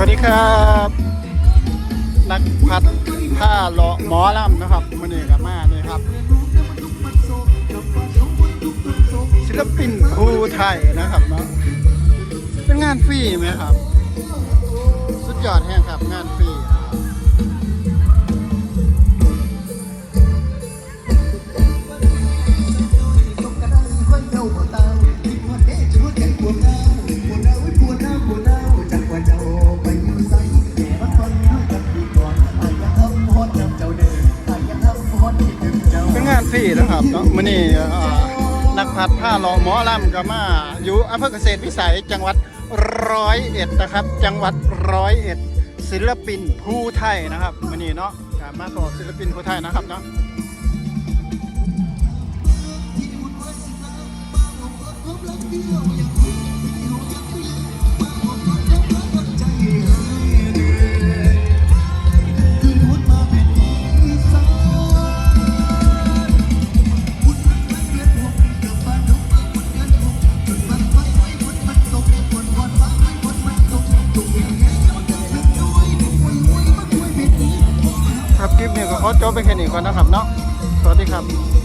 วัสดีครับ นักพัดผ้าเลาะหมอลำนะครับมันนี่กับมาเนี่ยครับ ศิลปินภูไทยนะครับเนาะเป็นงานฟรีไหมครับ สุดยอดแห่งครับงานฟรีครับเซี่นะครับเนาะมื้อนี้เอ่อนักพัดผ้าหล่อหมอลำก็มาอยู่อำเภอเกษตรวิสัยจังหวัดร้อยเอ็ดนะครับ จังหวัดร้อยเอ็ดศิลปินผู้ไทยนะครับมื้อนี้เนาะมาขอศิลปินผู้ไทยนะครับเนาะ คลิปนี้ก็ขอจบไปแค่นี้ก่อนนะครับเนาะสวัสดีครับ